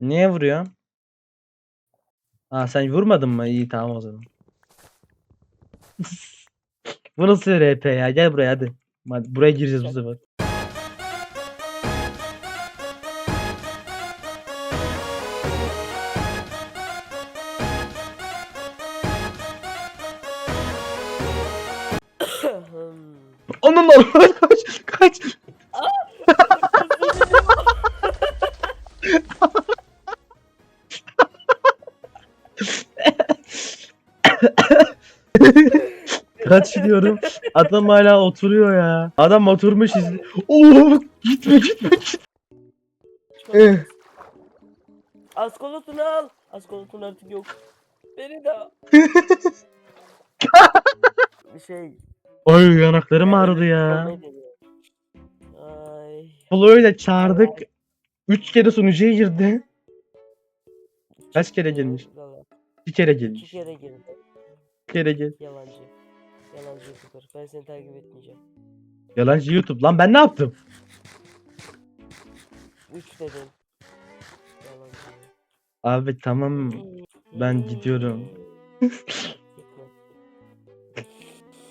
Niye vuruyorsun? Ha sen vurmadın mı? İyi tamam o zaman. Bu nasıl RP ya? Gel buraya hadi. Hadi buraya gireceğiz bu sefer. Onun Allah kaç kaç. Kaç diyorum. Adam hala oturuyor ya. Adam oturmuş izli. Oo gitme gitme gitme. Eh. Askolotunu al. Askolotun artık yok. Beni de al. Bir şey. Ay yanaklarım ağrıdı ya. Ay. Flo'yu çağırdık. 3 kere sunucuya girdi. Kaç kere gelmiş? Valla. Bir kere İki gelmiş. kere girdi. Bir kere gel. Yalancı. Yalancı youtuber. Ben seni takip etmeyeceğim. Yalancı YouTube. Lan ben ne yaptım? 3 dedim. Yalancı. Abi tamam. Ben gidiyorum.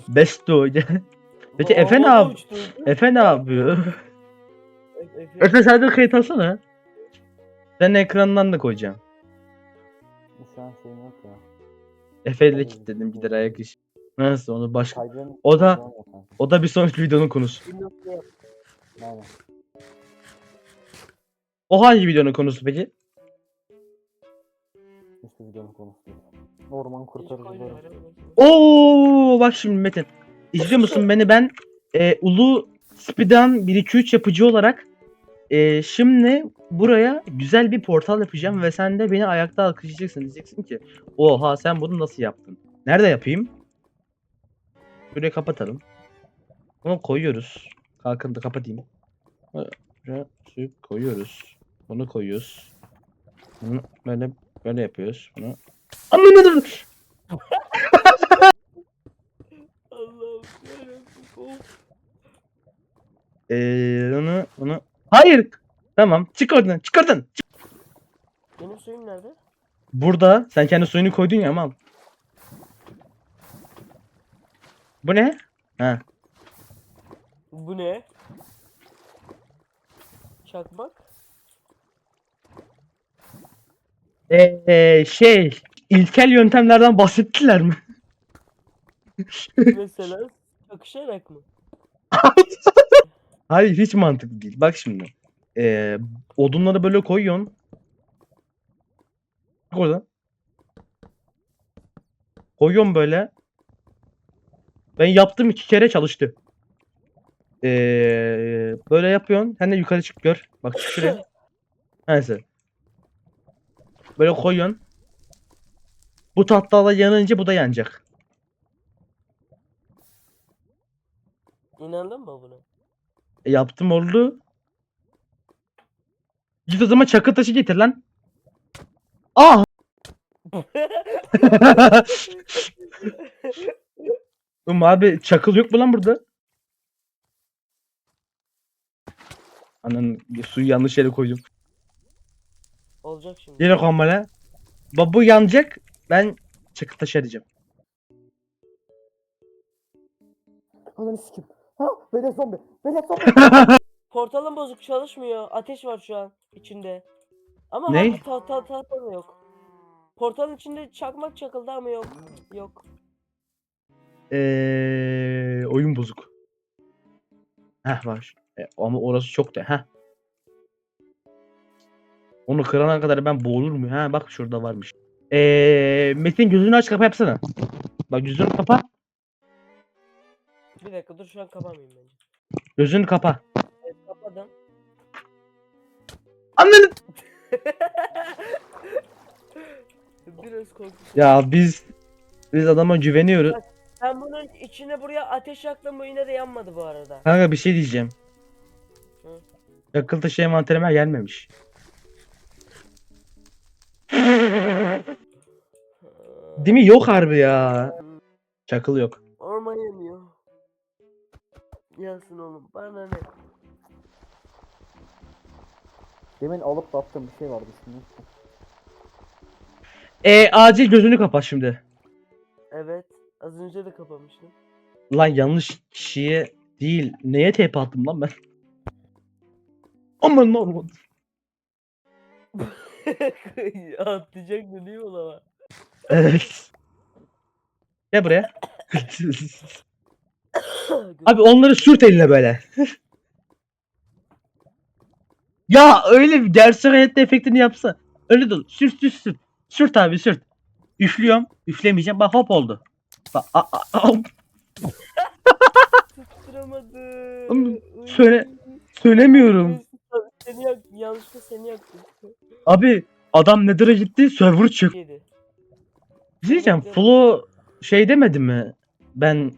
Besto. Peki Aa, Efe ne yap? uçtu. Efe ne yapıyor? Efe- Efe- Efe sen de kayıt alsana. Ben ekranından da koyacağım. Şu an şeyim yok ya. Efe ile kilitledim gider ayak iş. Nasıl onu başka. Kaydın O da-. O da bir sonraki videonun konusu. Aynen. O hangi videonun konusu peki? İşte videonun konusu. Orman kurtarıcıları. Oo bak şimdi Metin. İzliyor musun beni ben e, Ulu Speedrun 1 2 3 yapıcı olarak e, şimdi buraya güzel bir portal yapacağım ve sen de beni ayakta alkışlayacaksın. Diyeceksin ki oha sen bunu nasıl yaptın? Nerede yapayım? Burayı kapatalım. Bunu koyuyoruz. Kalkın da kapatayım. Buraya suyu koyuyoruz. Bunu koyuyoruz. Bunu böyle böyle yapıyoruz. Bunu Anladım. Allah'ım yarabbim. Of. Ee, onu onu Hayır. Tamam. Çık oradan. Çık oradan. Çık. Benim suyum nerede? Burada sen kendi suyunu koydun ya aman. Bu ne? Ha. Bu ne? Çakmak. Ee, şey ilkel yöntemlerden bahsettiler mi? Mesela çakışarak mı? Hayır hiç mantıklı değil. Bak şimdi. Ee, odunları böyle koyuyorsun. Bak orada. Koyuyorum böyle. Ben yaptım iki kere çalıştı. Ee, böyle yapıyorsun. Sen de yukarı çık gör. Bak çık şuraya. Neyse. Böyle koyuyorsun. Bu tahtalar yanınca bu da yanacak. İnandın mı buna? E, yaptım oldu. Git o zaman çakıl taşı getir lan. Ah! Oğlum abi çakıl yok mu lan burada? Ananın suyu yanlış yere koydum. Olacak şimdi. Yine kamera. Bak bu yanacak. Ben çakıl taşı arayacağım. Ananı sikim. Ha velet zombi. Velet zombi. Portalın bozuk çalışmıyor. Ateş var şu an içinde. Ama Ne? harbi ta ta tahta da yok. Portalın içinde çakmak çakıldı ama yok. Yok. Eee oyun bozuk. Heh var. E, ama orası çok da. Heh. Onu kırana kadar ben boğulur muyum? Ha bak şurada varmış. Eee Metin gözünü aç kapa yapsana. Bak gözünü kapa. Bir dakika dur şu an kapamayayım bence. Gözünü kapa. Evet, kapadım. Anladın. Biraz korktum. Ya biz biz adama güveniyoruz. Ben bunun içine buraya ateş yaktım bu yine de yanmadı bu arada. Kanka bir şey diyeceğim. Hı. Yakıl taşı envanterime gelmemiş. Değil mi? Yok harbi ya. Çakıl yok. Orman yanıyor. Yansın oğlum bana ne? Demin alıp da attığım bir şey vardı şimdi. E acil gözünü kapat şimdi. Evet. Az önce de kapamıştım. Lan yanlış kişiye değil. Neye TP attım lan ben? Aman aman. Atlayacaktı değil mi ona? Evet. Gel buraya. Abi onları sürt eline böyle. ya öyle bir gerçek hayatta efektini yapsa. Öyle de sürt sürt sürt. Sürt abi sürt. Üflüyorum. Üflemeyeceğim. Bak hop oldu. A, a, a, Tutturamadım. Oğlum, Uy. söyle- söylemiyorum. Seni yak, yanlışlıkla seni yaktım. Abi adam Nether'a gitti. Server çık. Yedi. Bir şey diyeceğim. Flo şey demedi mi? Ben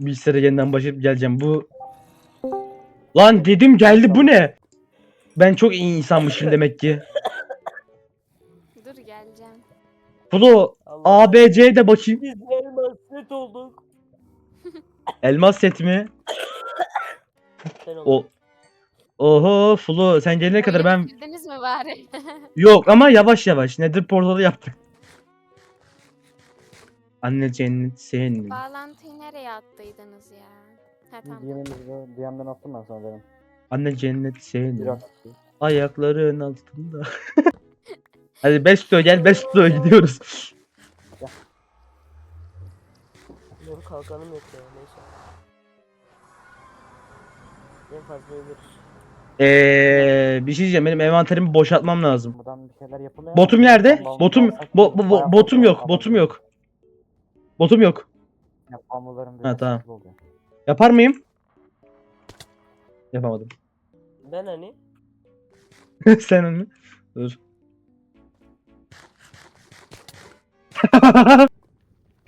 bilgisayara yeniden başlayıp geleceğim. Bu Lan dedim geldi bu ne? Ben çok iyi insanmışım demek ki. Dur geleceğim. Flo Allah. A, B, C de bakayım. Biz set olduk. Elmas set mi? Sen oldun. O Oho Flo sen gelene kadar ben bitirdiniz mi bari? yok ama yavaş yavaş Nether portalı yaptık. Anne cennet senin. Bağlantıyı nereye attıydınız ya? Ha tamam. DM'den attım ben sana demin. Anne cennet senin. Bir dakika. Ayakların altında. Hadi Besto gel Besto gidiyoruz. Benim kalkanım yok ya neyse. En fazla ölürüz. Eee bir şey diyeceğim benim envanterimi boşaltmam lazım. Buradan bir şeyler yapılıyor. Botum nerede? Botum bo, bo- botum yok. Botum yok. Botum yok. Ya, pamukların Ha, tamam. oluyor. Yapar mıyım? Yapamadım. Ben hani Sen onu. Dur.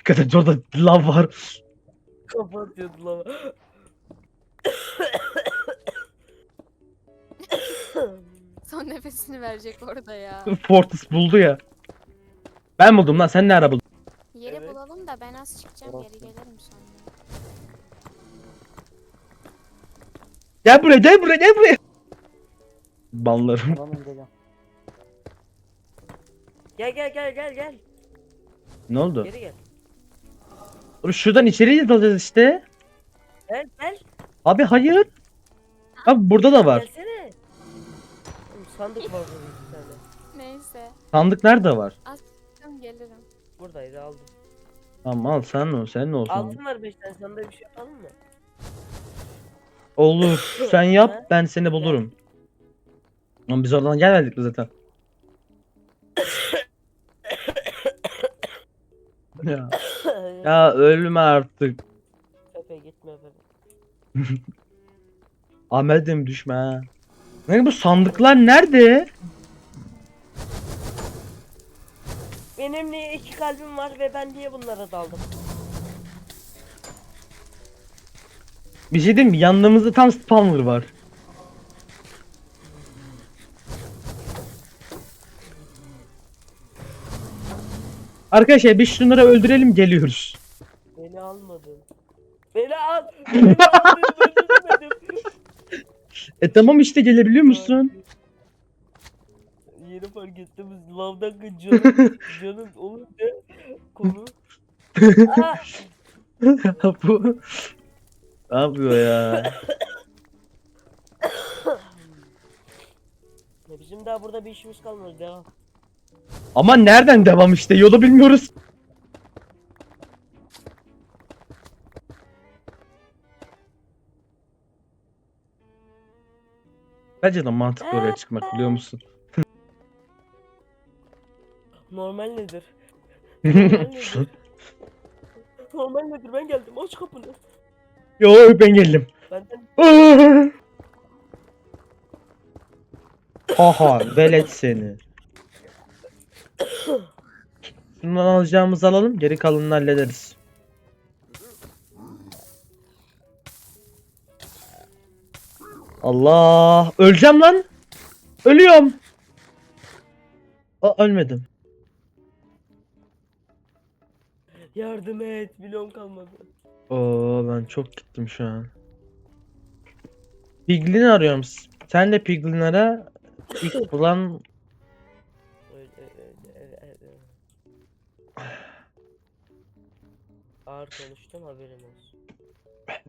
Dikkat et orada lav var. kafa atıyordu lava. Son nefesini verecek orada ya. Fortis buldu ya. Ben buldum lan sen ne ara buldun? Yeri Evet. bulalım da ben az çıkacağım geri gelirim sonra. Gel buraya gel buraya gel buraya. Banlarım. Tamam. Gel gel gel gel gel. Ne oldu? Geri gel. Oğlum Şuradan içeriye dalacağız işte. Gel gel. Abi hayır. Abi burada da var. Gelsene. Oğlum sandık var burada bir tane. Neyse. Sandık nerede var? Çıkın gelirim. Buradaydı aldım. Tamam al sen o sen ne olsun. Altın var 5 tane sandığa bir şey yapalım mı? Olur sen yap ben seni bulurum. Ama biz oradan gelmedik mi zaten? ya, ya ölme artık. Pepe gitme Pepe. Ahmet'im düşme ha. Ne bu sandıklar nerede? Benim niye iki kalbim var ve ben niye bunlara daldım? Bir şey diyeyim mi? Yanımızda tam spawner var. Arkadaşlar biz şunları öldürelim geliyoruz. Beni almadın. Beni al. Beni. E tamam işte gelebiliyor musun? Yeni fark ettim. Lavdan canın, canın olunca konu. Aa, Bu ne yapıyor ya? Ya Bizim daha burada bir işimiz kalmadı. Devam. Ama nereden devam işte yolu bilmiyoruz. Bence de mantıklı oraya çıkmak biliyor musun? Normal nedir? Normal nedir? Normal nedir? Ben geldim. Aç kapını. Yo ben geldim. Benden Aha velet seni. Şundan alacağımızı alalım geri kalanını hallederiz. Allah öleceğim lan. Ölüyorum. Aa, ölmedim. yardım et. Milyon kalmadı. Oo ben çok gittim şu an. Piglin'i arıyorum. Sen de Piglin ara. ilk bulan Ağır konuştum haberin olsun.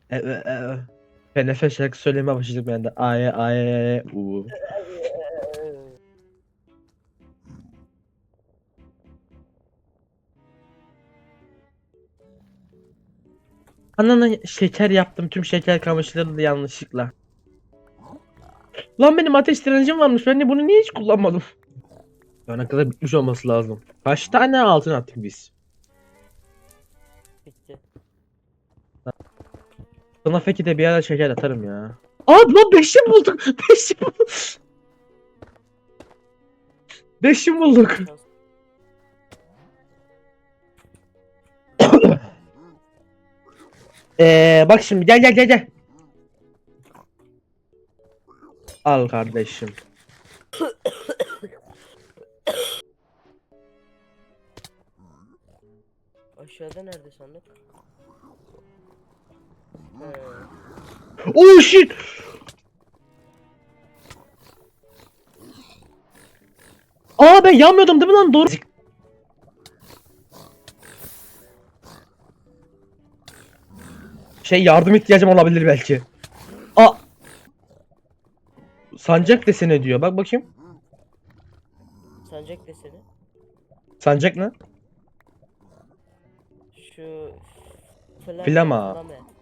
e, e, e. Ben nefes şarkı söylemeye başladım ben de. Ay ay u. Anana şeker yaptım. Tüm şeker kamışlarını yanlışlıkla. Lan benim ateş direncim varmış. Ben de bunu niye hiç kullanmadım? Bana kadar bitmiş olması lazım. Kaç tane altın attık biz? Sana peki de bir ara şeker atarım ya. Aa lan beşi bulduk. Beşi bulduk. Beşi bulduk. Ee, bak şimdi gel gel gel gel. Al kardeşim. Aşağıda nerede sandık? He. Oh shit. Aa ben yanmıyordum değil mi lan doğru. Şey yardım ihtiyacım olabilir belki. Aa. Sancak desene diyor. Bak bakayım. Sancak deseni. Sancak ne? Şu Flame, Flama. Flame.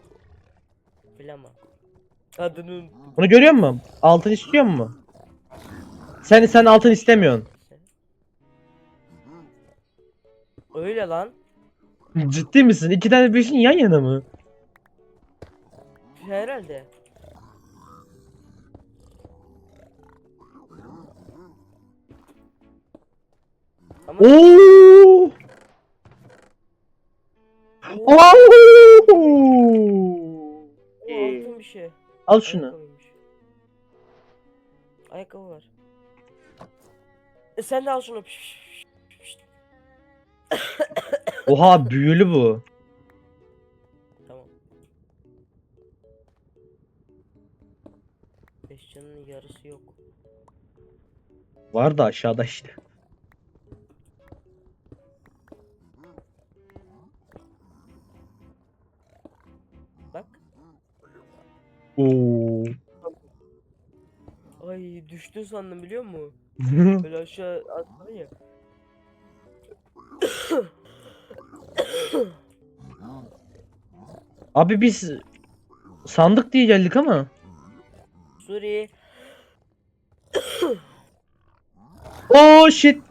Flama. Adını unuttum. Bunu görüyor musun? Altın istiyor mu? Sen sen altın istemiyorsun. Öyle lan. Ciddi misin? İki tane beşin yan yana mı? Herhalde. Ama! Oo, Oo! Al şunu. Ayakkabıymış. Ayakkabı var. E sen de al şunu. Oha büyülü bu. Tamam. Beş canının yarısı yok. Var da aşağıda işte. Düştün sandım biliyor musun? Böyle aşağı attın ya. Abi biz sandık diye geldik ama. Suri. Oh shit.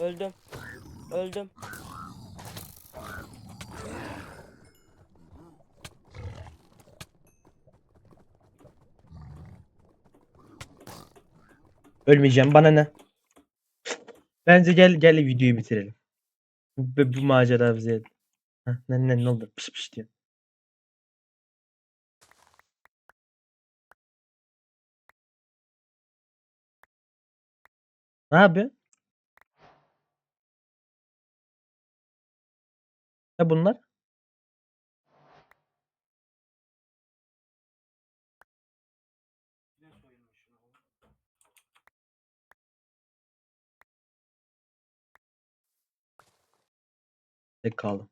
Öldüm. Öldüm. Ölmeyeceğim bana ne? Bence gel gel videoyu bitirelim. Bu, bu macera bize. Ne ne ne oldu? Piş piş diyor. Ne yapıyor? Ne bunlar? Kaldım.